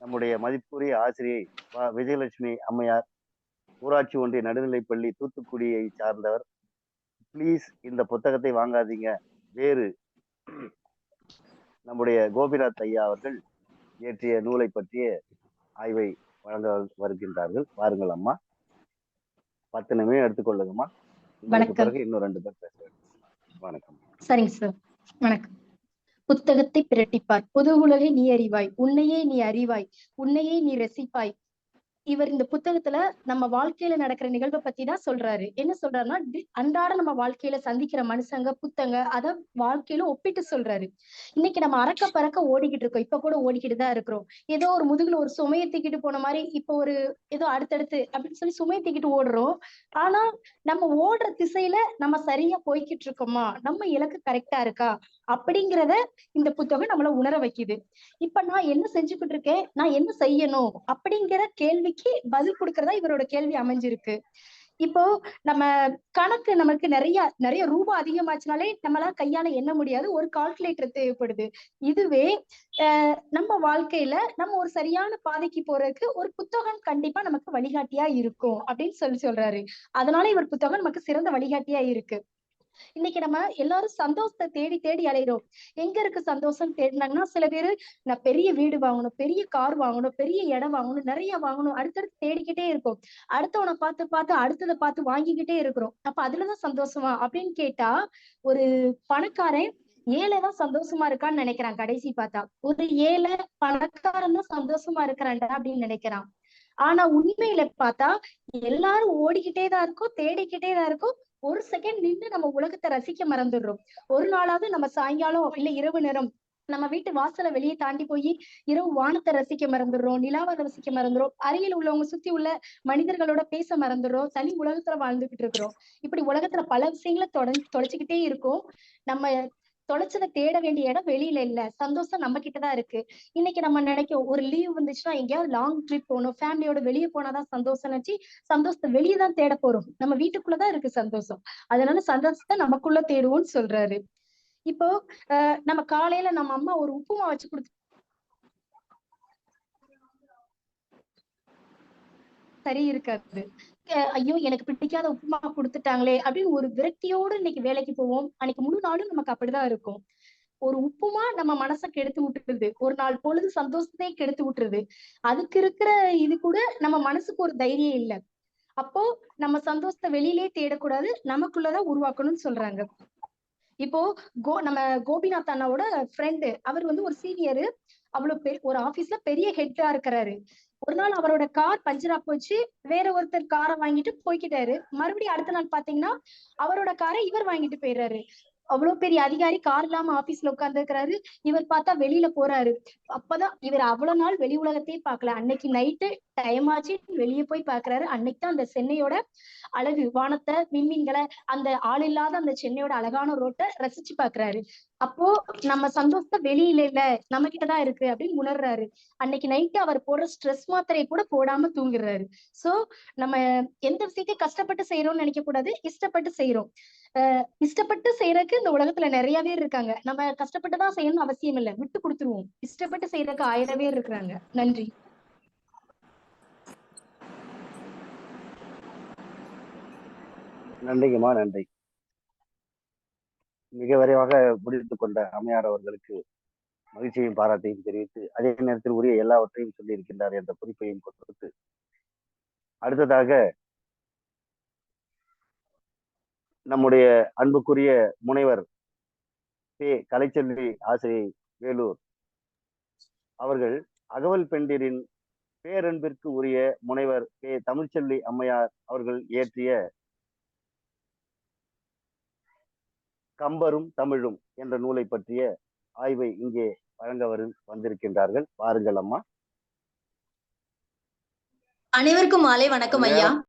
நம்முடைய மதிப்புரிய ஆசிரியை. விஜயலட்சுமி அம்மையார் ஊராட்சி ஒன்றிய நடுநிலைப்பள்ளி தூத்துக்குடியை சார்ந்தவர். ப்ளீஸ் இந்த புத்தகத்தை வாங்காதீங்க. வேறு நம்முடைய கோபிநாத் ஐயா அவர்கள் இயற்றிய நூலை பற்றிய ஆய்வை வழங்க வருகின்றார்கள். பாருங்கள் அம்மா. பத்து நிமிடம் எடுத்துக்கொள்ளுங்கம்மா வணக்கம். இன்னும் ரெண்டு பேர் பேசுறேன் வணக்கம். சரிங்க சார். வணக்கம். புத்தகத்தை பிரட்டிப்பார். புது உலகை நீ அறிவாய். உன்னையே நீ அறிவாய். உன்னையே நீ ரசிப்பாய். இவர் இந்த புத்தகத்துல நம்ம வாழ்க்கையில நடக்கிற நிகழ்வை பத்தி தான் சொல்றாரு. என்ன சொல்றாருன்னா அன்றாட நம்ம வாழ்க்கையில சந்திக்கிற மனுஷங்க புத்தங்க அத வாழ்க்கையில ஒப்பிட்டு சொல்றாரு. இன்னைக்கு நம்ம அறக்க பறக்க ஓடிக்கிட்டு இருக்கோம். இப்ப கூட ஓடிக்கிட்டு தான் இருக்கிறோம். ஏதோ ஒரு முதுகுல ஒரு சுமையை தூக்கிட்டு போன மாதிரி இப்ப ஒரு ஏதோ அடுத்தடுத்து அப்படின்னு சொல்லி சுமையை தூக்கிட்டு ஓடுறோம். ஆனா நம்ம ஓடுற திசையில நம்ம சரியா போய்கிட்டு இருக்கோமா? நம்ம இலக்கு கரெக்டா இருக்கா? அப்படிங்கிறத இந்த புத்தகம் நம்மள உணர வைக்குது. இப்ப நான் என்ன செஞ்சுக்கிட்டு இருக்கேன்? நான் என்ன செய்யணும்? அப்படிங்கிற கேள்விக்கு பதில் கொடுக்கறதா இவரோட கேள்வி அமைஞ்சிருக்கு. இப்போ நம்ம கணக்கு நமக்கு நிறைய நிறைய ரூபா அதிகமாச்சுனாலே நம்மளால கையால எண்ண முடியாது. ஒரு கால்குலேட்டர் தேவைப்படுது. இதுவே நம்ம வாழ்க்கையில நம்ம ஒரு சரியான பாதைக்கு போறதுக்கு ஒரு புத்தகம் கண்டிப்பா நமக்கு வழிகாட்டியா இருக்கும் அப்படின்னு சொல்லி சொல்றாரு. அதனால இவர் புத்தகம் நமக்கு சிறந்த வழிகாட்டியா இருக்கு. இன்னைக்கு நம்ம எல்லாரும் சந்தோஷத்தை தேடி தேடி அலைகிறோம் எங்க இருக்கு சந்தோஷம் தேடினாங்கன்னா சில பேரு நான் பெரிய வீடு வாங்கணும் பெரிய கார் வாங்கணும் பெரிய இடம் வாங்கணும் நிறைய வாங்கணும் அடுத்தடுத்து தேடிக்கிட்டே இருக்கும் அடுத்தவனை பார்த்து பார்த்து அடுத்ததை பார்த்து வாங்கிக்கிட்டே இருக்கிறோம். அப்ப அதுலதான் சந்தோஷமா? அப்படின்னு கேட்டா ஒரு பணக்காரன் ஏழை தான் சந்தோஷமா இருக்கான்னு நினைக்கிறான் கடைசி பார்த்தா. ஒரு ஏழை பணக்காரன் தான் சந்தோஷமா இருக்கிறான்டா அப்படின்னு நினைக்கிறான். ஆனா உண்மையில பார்த்தா எல்லாரும் ஓடிக்கிட்டே தான் இருக்கும் தேடிக்கிட்டே தான் இருக்கும் ஒரு செகண்ட் நின்று நம்ம உலகத்தை ரசிக்க மறந்துடுறோம். ஒரு நாளாவது நம்ம சாயங்காலம் இல்ல இரவு நேரம் நம்ம வீட்டு வாசலை வெளியே தாண்டி போய் இரவு வானத்தை ரசிக்க மறந்துடுறோம் நிலாவை ரசிக்க மறந்துடும் அருகில் உள்ளவங்க சுத்தி உள்ள மனிதர்களோட பேச மறந்துடுறோம் தனி உலகத்துல வாழ்ந்துகிட்டு இருக்கிறோம். இப்படி உலகத்துல பல விஷயங்களை தொட தொலைச்சுக்கிட்டே இருக்கோம். நம்ம தொலைச்சதை தேட வேண்டிய இடம் வெளியில இல்ல. சந்தோஷம் நம்ம கிட்டதான் இருக்கு. இன்னைக்கு நம்ம நினைக்கும் ஒரு லீவ் வந்துச்சுன்னா எங்கேயாவது லாங் ட்ரிப் போகணும் ஃபேமிலியோட வெளியே போனாதான் சந்தோஷம் நினைச்சு சந்தோஷத்தை வெளியே தான் தேட போறோம். நம்ம வீட்டுக்குள்ளதான் இருக்கு சந்தோஷம். அதனால சந்தோஷத்தை நமக்குள்ள தேடுவோம்னு சொல்றாரு. இப்போ நம்ம காலையில நம்ம அம்மா ஒரு உப்புமா வச்சு கொடுத்து சரி இருக்காது. ஐயோ எனக்கு பிடிக்காத உப்புமா கொடுத்துட்டாங்களே அப்படின்னு ஒரு விரக்தியோடு இன்னைக்கு வேலைக்கு போவோம். அன்னைக்கு முழு நாளும் நமக்கு அப்படிதான் இருக்கும். ஒரு உப்புமா நம்ம மனசை கெடுத்து விட்டுருது. ஒரு நாள் பொழுது சந்தோஷத்தையே கெடுத்து விட்டுருது. அதுக்கு இருக்கிற இது கூட நம்ம மனசுக்கு ஒரு தைரியம் இல்ல. அப்போ நம்ம சந்தோஷத்தை வெளியிலே தேடக்கூடாது நமக்குள்ளதான் உருவாக்கணும்னு சொல்றாங்க. இப்போ கோ நம்ம கோபிநாத் அண்ணாவோட ஃப்ரெண்டு அவர் வந்து ஒரு சீனியர் அவ்வளவு பெரிய ஒரு ஆபீஸ்ல பெரிய ஹெட்டா இருக்கிறாரு. ஒரு நாள் அவரோட கார் பஞ்சரா போச்சு. வேற ஒருத்தர் காரை வாங்கிட்டு போய்க்கிட்டாரு. மறுபடியும் அடுத்த நாள் பாத்தீங்கன்னா அவரோட காரை இவர் வாங்கிட்டு போயிடுறாரு. அவ்வளவு பெரிய அதிகாரி கார் இல்லாம ஆபீஸ்ல உட்கார்ந்து இருக்கிறாரு இவர் பார்த்தா வெளியில போறாரு. அப்பதான் இவர் அவ்வளவு நாள் வெளி உலகத்தையே பாக்கல அன்னைக்கு நைட்டு டைம் ஆச்சு. வெளியே போய் பாக்குறாரு அன்னைக்கு தான் அந்த சென்னையோட அழகு வானத்தை விண்மீன்களை அந்த ஆள் இல்லாத அந்த சென்னையோட அழகான ரோட்டை ரசிச்சு பாக்குறாரு அப்போ நம்ம சந்தோஷத்தை வெளியில இல்ல நம்ம கிட்டதான் இருக்கு அப்படின்னு உணர்றாரு. அன்னைக்கு நைட்டு அவர் போடுற ஸ்ட்ரெஸ் மாத்திரையை கூட போடாம தூங்குறாரு. சோ நம்ம எந்த விஷயத்தையும் கஷ்டப்பட்டு செய்யறோம்னு நினைக்க கூடாது. இஷ்டப்பட்டு செய்யறோம். இஷ்டப்பட்டு செய்யறதுக்கு இந்த உலகத்துல நிறைய பேர் இருக்காங்க. நம்ம கஷ்டப்பட்டு தான் செய்யணும்னு அவசியம் இல்ல. விட்டு கொடுத்துருவோம். இஷ்டப்பட்டு செய்யறதுக்கு ஆயிரம் பேர் இருக்கிறாங்க. நன்றி. நன்றிங்கம்மா நன்றி. மிக விரைவாக முடித்துக் கொண்ட அம்மையார் அவர்களுக்கு மகிழ்ச்சியையும் பாராட்டையும் தெரிவித்து அதே நேரத்தில் உரிய எல்லாவற்றையும் சொல்லியிருக்கின்றார் என்ற குறிப்பையும் கொடுத்து அடுத்ததாக நம்முடைய அன்புக்குரிய முனைவர் பே. கலைச்செல்வி ஆசிரியை வேலூர் அவர்கள் அகவல் பெண்டிரின் பேரன்பிற்கு உரிய முனைவர் பே தமிழ்ச்செல்வி அம்மையார் அவர்கள் இயற்றிய கம்பரும் தமிழும் என்ற நூலை பற்றிய ஆய்வை இங்கே வழங்க வரு- வந்திருக்கின்றார்கள். பாருங்கள் அம்மா. அனைவருக்கும் மாலை வணக்கம் ஐயா.